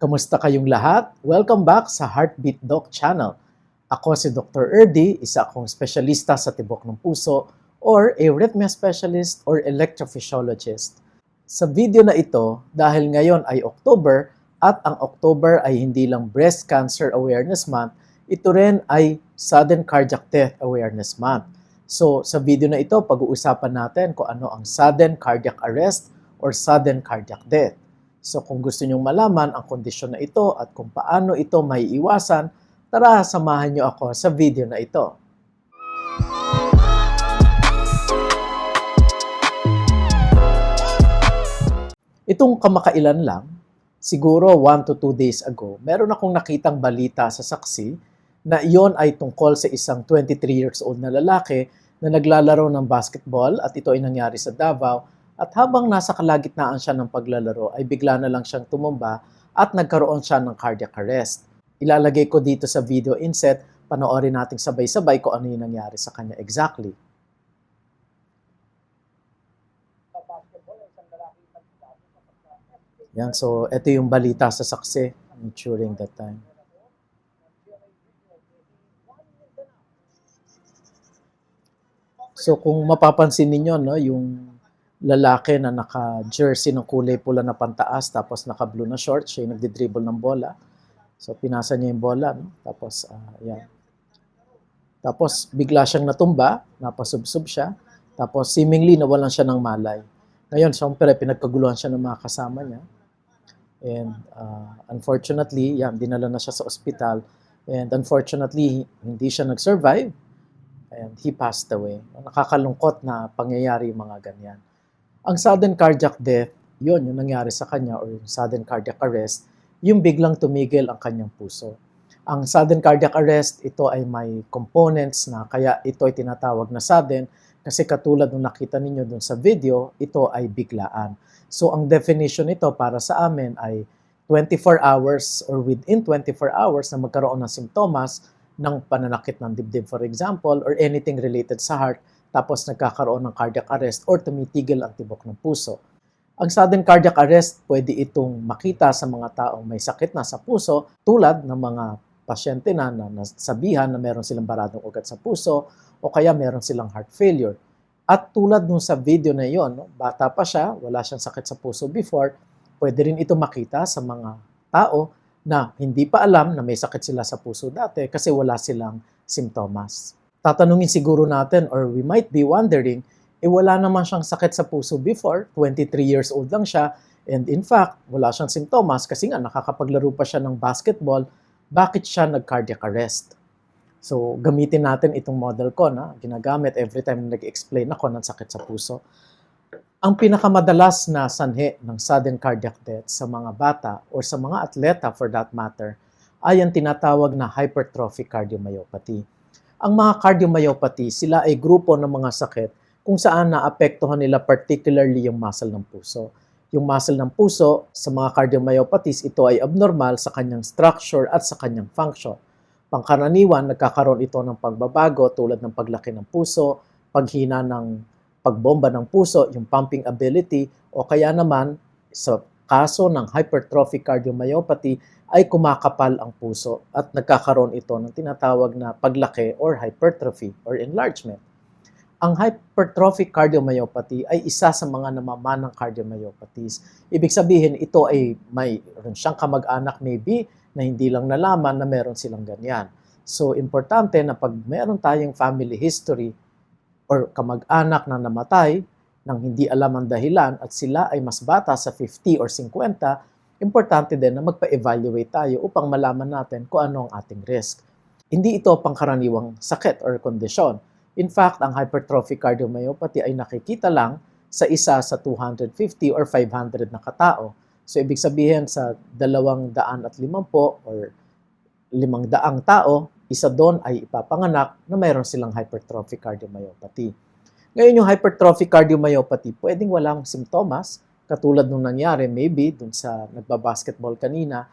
Kamusta kayong lahat? Welcome back sa Heartbeat Doc Channel. Ako si Dr. Erdi, isa akong espesyalista sa tibok ng puso or arrhythmia specialist or electrophysiologist. Sa video na ito, dahil ngayon ay October at ang October ay hindi lang Breast Cancer Awareness Month, ito rin ay Sudden Cardiac Death Awareness Month. So sa video na ito, pag-uusapan natin kung ano ang sudden cardiac arrest or sudden cardiac death. So kung gusto nyong malaman ang kondisyon na ito at kung paano ito may iwasan, tara samahan nyo ako sa video na ito. Itong kamakailan lang, siguro 1 to 2 days ago, meron akong nakitang balita sa saksi na iyon ay tungkol sa isang 23 years old na lalaki na naglalaro ng basketball at ito ay nangyari sa Davao at habang nasa kalagitnaan siya ng paglalaro ay bigla na lang siyang tumumba at nagkaroon siya ng cardiac arrest. Ilalagay ko dito sa video inset, panoorin natin sabay-sabay kung ano yung nangyari sa kanya exactly. Yan, so ito yung balita sa saksi during that time. So kung mapapansin ninyo, no, yung lalaki na naka-jersey ng kulay pula na pantaas tapos naka-blue na short, siya yung nagdi-dribble ng bola. So pinasa niya yung bola, no? Tapos ah, yan. Tapos bigla siyang natumba, napasubsob siya. Tapos seemingly nawalan siya ng malay. Ngayon, syempre pinagkaguluhan siya ng mga kasama niya. And uh, unfortunately, yan, dinala na siya sa ospital. And unfortunately, hindi siya nag-survive. And he passed away. Nakakalungkot na pangyayari yung mga ganyan. Ang sudden cardiac death, yun yung nangyari sa kanya or yung sudden cardiac arrest, yung biglang tumigil ang kanyang puso. Ang sudden cardiac arrest, ito ay may components na kaya ito ay tinatawag na sudden kasi katulad nung nakita ninyo dun sa video, ito ay biglaan. So ang definition nito para sa amin ay 24 hours or within 24 hours na magkaroon ng simptomas ng pananakit ng dibdib for example or anything related sa heart tapos nagkakaroon ng cardiac arrest or tumitigil ang tibok ng puso. Ang sudden cardiac arrest, pwede itong makita sa mga taong may sakit na sa puso tulad ng mga pasyente na, na nasabihan na meron silang baradong ugat sa puso o kaya meron silang heart failure. At tulad nung sa video na yon, no, bata pa siya, wala siyang sakit sa puso before, pwede rin ito makita sa mga tao na hindi pa alam na may sakit sila sa puso dati kasi wala silang simptomas. Tatanungin siguro natin or we might be wondering, eh wala naman siyang sakit sa puso before, 23 years old lang siya, and in fact, wala siyang simptomas kasi nga nakakapaglaro pa siya ng basketball, bakit siya nag-cardiac arrest? So, gamitin natin itong model ko na ginagamit every time na nag-explain ako ng sakit sa puso. Ang pinakamadalas na sanhi ng sudden cardiac death sa mga bata or sa mga atleta for that matter ay ang tinatawag na hypertrophic cardiomyopathy. Ang mga cardiomyopathy, sila ay grupo ng mga sakit kung saan naapektuhan nila particularly yung muscle ng puso. Yung muscle ng puso sa mga cardiomyopathies, ito ay abnormal sa kanyang structure at sa kanyang function. Pangkaraniwan, nagkakaroon ito ng pagbabago tulad ng paglaki ng puso, paghina ng pagbomba ng puso, yung pumping ability, o kaya naman sa kaso ng hypertrophic cardiomyopathy ay kumakapal ang puso at nagkakaroon ito ng tinatawag na paglaki or hypertrophy or enlargement. Ang hypertrophic cardiomyopathy ay isa sa mga namamanang cardiomyopathies. Ibig sabihin, ito ay may siyang kamag-anak maybe na hindi lang nalaman na meron silang ganyan. So, importante na pag meron tayong family history or kamag-anak na namatay nang hindi alam ang dahilan at sila ay mas bata sa 50 or 50, importante din na magpa-evaluate tayo upang malaman natin kung ano ang ating risk. Hindi ito pangkaraniwang sakit or kondisyon. In fact, ang hypertrophic cardiomyopathy ay nakikita lang sa isa sa 250 or 500 na katao. So, ibig sabihin sa 250 or 500 tao, isa doon ay ipapanganak na mayroon silang hypertrophic cardiomyopathy. Ngayon yung hypertrophic cardiomyopathy, pwedeng walang simptomas, katulad nung nangyari maybe dun sa nagbabasketball kanina,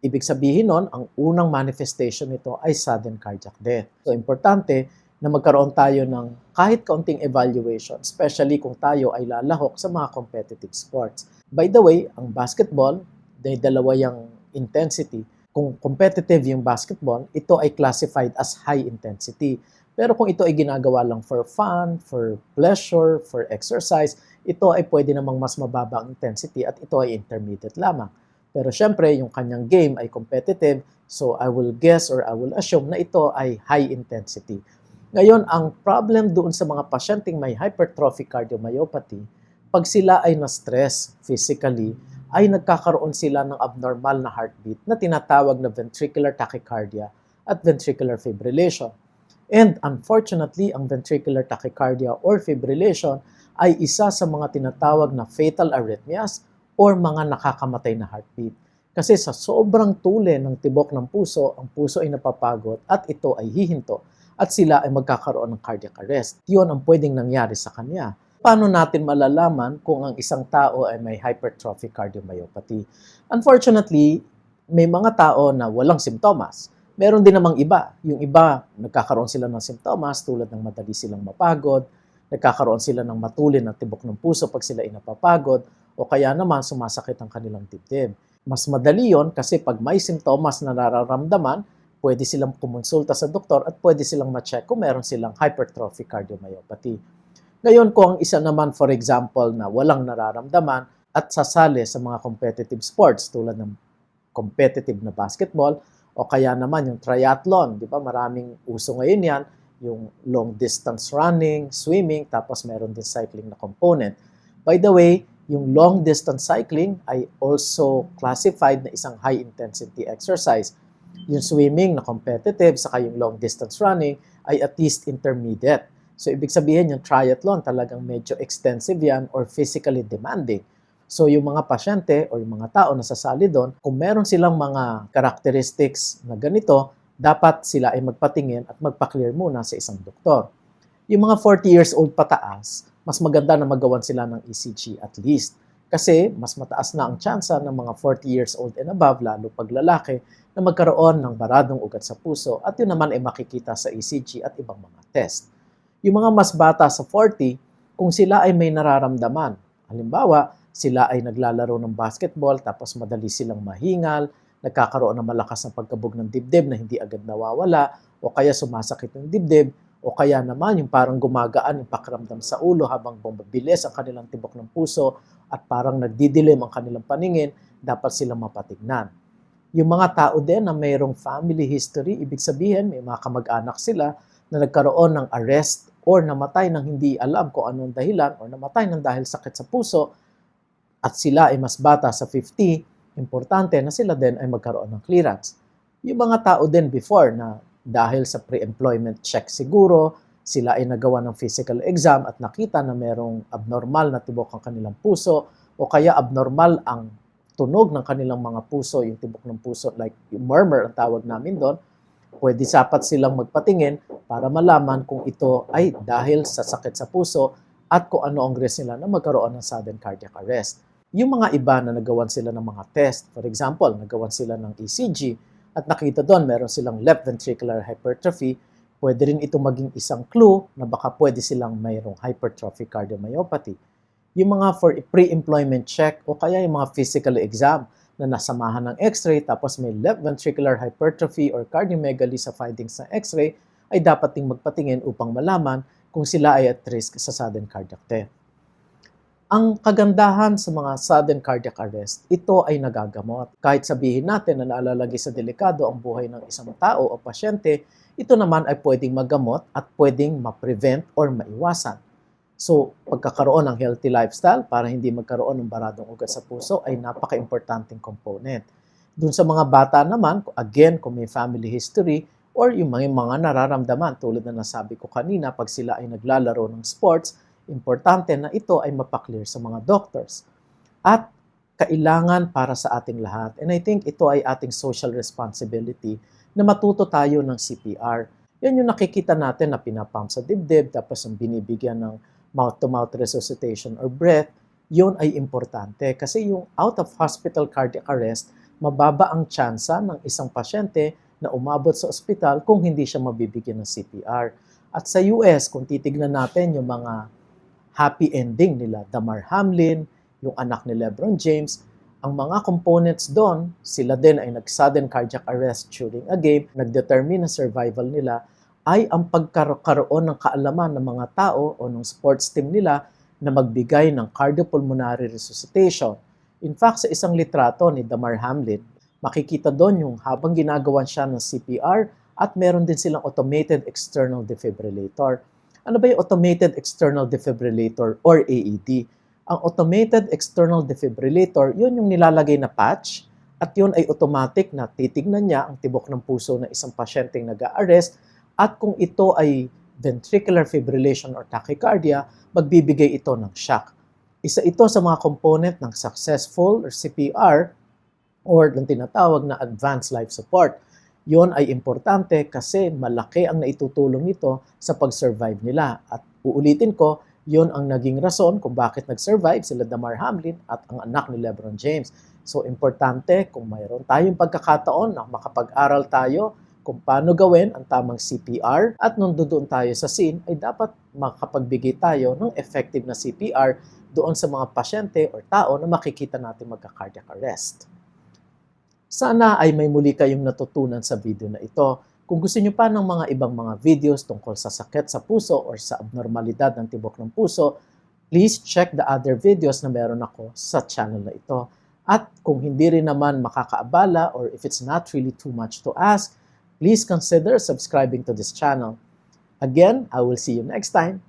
ibig sabihin nun, ang unang manifestation nito ay sudden cardiac death. So importante na magkaroon tayo ng kahit kaunting evaluation, especially kung tayo ay lalahok sa mga competitive sports. By the way, ang basketball, dahil dalawa yung intensity. Kung competitive yung basketball, ito ay classified as high intensity. Pero kung ito ay ginagawa lang for fun, for pleasure, for exercise, ito ay pwede namang mas mababa ang intensity at ito ay intermediate lamang. Pero syempre, yung kanyang game ay competitive, so I will guess or I will assume na ito ay high intensity. Ngayon, ang problem doon sa mga pasyenteng may hypertrophic cardiomyopathy, pag sila ay na-stress physically, ay nagkakaroon sila ng abnormal na heartbeat na tinatawag na ventricular tachycardia at ventricular fibrillation. And unfortunately, ang ventricular tachycardia or fibrillation ay isa sa mga tinatawag na fatal arrhythmias or mga nakakamatay na heartbeat. Kasi sa sobrang tule ng tibok ng puso, ang puso ay napapagod at ito ay hihinto at sila ay magkakaroon ng cardiac arrest. Yun ang pwedeng nangyari sa kanya. Paano natin malalaman kung ang isang tao ay may hypertrophic cardiomyopathy? Unfortunately, may mga tao na walang simptomas. Meron din namang iba. Yung iba, nagkakaroon sila ng simptomas tulad ng madali silang mapagod, nagkakaroon sila ng matulin na tibok ng puso pag sila ay napapagod, o kaya naman sumasakit ang kanilang dibdib. Mas madali yon kasi pag may simptomas na nararamdaman, pwede silang kumonsulta sa doktor at pwede silang ma-check kung meron silang hypertrophic cardiomyopathy. Ngayon, kung ang isa naman, for example, na walang nararamdaman at sasali sa mga competitive sports tulad ng competitive na basketball o kaya naman yung triathlon, di ba? Maraming uso ngayon yan, yung long distance running, swimming, tapos meron din cycling na component. By the way, yung long distance cycling ay also classified na isang high intensity exercise. Yung swimming na competitive, saka yung long distance running ay at least intermediate. So, ibig sabihin yung triathlon talagang medyo extensive yan or physically demanding. So, yung mga pasyente o yung mga tao na sasali doon, kung meron silang mga characteristics na ganito, dapat sila ay magpatingin at magpa-clear muna sa isang doktor. Yung mga 40 years old pataas, mas maganda na magawan sila ng ECG at least. Kasi mas mataas na ang tsansa ng mga 40 years old and above, lalo pag lalaki, na magkaroon ng baradong ugat sa puso at yun naman ay makikita sa ECG at ibang mga test. Yung mga mas bata sa 40, kung sila ay may nararamdaman, halimbawa, sila ay naglalaro ng basketball tapos madali silang mahingal, nagkakaroon ng malakas na pagkabog ng dibdib na hindi agad nawawala, o kaya sumasakit ng dibdib, o kaya naman yung parang gumagaan yung pakiramdam sa ulo habang bumabilis ang kanilang tibok ng puso at parang nagdidilim ang kanilang paningin, dapat silang mapatignan. Yung mga tao din na mayroong family history, ibig sabihin may mga kamag-anak sila na nagkaroon ng arrest or namatay ng hindi alam kung anong dahilan or namatay ng dahil sakit sa puso at sila ay mas bata sa 50, importante na sila din ay magkaroon ng clearance. Yung mga tao din before na dahil sa pre-employment check siguro, sila ay nagawa ng physical exam at nakita na merong abnormal na tibok ang kanilang puso o kaya abnormal ang tunog ng kanilang mga puso, yung tibok ng puso, like yung murmur ang tawag namin doon, pwede sapat silang magpatingin para malaman kung ito ay dahil sa sakit sa puso at kung ano ang risk nila na magkaroon ng sudden cardiac arrest. Yung mga iba na nagawan sila ng mga test, for example, nagawan sila ng ECG at nakita doon meron silang left ventricular hypertrophy, pwede rin ito maging isang clue na baka pwede silang mayroong hypertrophic cardiomyopathy. Yung mga for pre-employment check o kaya yung mga physical exam na nasamahan ng x-ray tapos may left ventricular hypertrophy or cardiomegaly sa findings ng x-ray ay dapat ding magpatingin upang malaman kung sila ay at risk sa sudden cardiac death. Ang kagandahan sa mga sudden cardiac arrest, ito ay nagagamot. Kahit sabihin natin na naalalagay sa delikado ang buhay ng isang tao o pasyente, ito naman ay pwedeng magamot at pwedeng ma-prevent or maiwasan. So, pagkakaroon ng healthy lifestyle para hindi magkaroon ng baradong ugat sa puso ay napaka-importanting component. Doon sa mga bata naman, again, kung may family history or yung mga, mga nararamdaman tulad na nasabi ko kanina pag sila ay naglalaro ng sports, importante na ito ay mapaklear sa mga doctors. At kailangan para sa ating lahat. And I think ito ay ating social responsibility na matuto tayo ng CPR. Yan yung nakikita natin na pinapump sa dibdib, tapos ang binibigyan ng mouth-to-mouth resuscitation or breath, yun ay importante. Kasi yung out-of-hospital cardiac arrest, mababa ang tsansa ng isang pasyente na umabot sa ospital kung hindi siya mabibigyan ng CPR. At sa US, kung titignan natin yung mga happy ending nila Damar Hamlin, yung anak ni LeBron James, ang mga components doon, sila din ay nag-sudden cardiac arrest during a game, nag-determine ang survival nila, ay ang pagkaroon ng kaalaman ng mga tao o ng sports team nila na magbigay ng cardiopulmonary resuscitation. In fact, sa isang litrato ni Damar Hamlin, makikita doon yung habang ginagawan siya ng CPR at meron din silang automated external defibrillator. Ano ba yung automated external defibrillator or AED? Ang automated external defibrillator, yun yung nilalagay na patch at yun ay automatic na titignan niya ang tibok ng puso ng isang pasyenteng nag-arrest at kung ito ay ventricular fibrillation or tachycardia, magbibigay ito ng shock. Isa ito sa mga component ng successful or CPR or ng tinatawag na advanced life support. Yon ay importante kasi malaki ang naitutulong nito sa pag-survive nila. At uulitin ko, yon ang naging rason kung bakit nag-survive sila Damar Hamlin at ang anak ni Lebron James. So, importante kung mayroon tayong pagkakataon na makapag-aral tayo kung paano gawin ang tamang CPR at nung doon tayo sa scene ay dapat makapagbigay tayo ng effective na CPR doon sa mga pasyente or tao na makikita natin magka-cardiac arrest. Sana ay may muli kayong natutunan sa video na ito. Kung gusto niyo pa ng mga ibang mga videos tungkol sa sakit sa puso or sa abnormalidad ng tibok ng puso, please check the other videos na meron ako sa channel na ito. At kung hindi rin naman makakaabala or if it's not really too much to ask, please consider subscribing to this channel. Again, I will see you next time.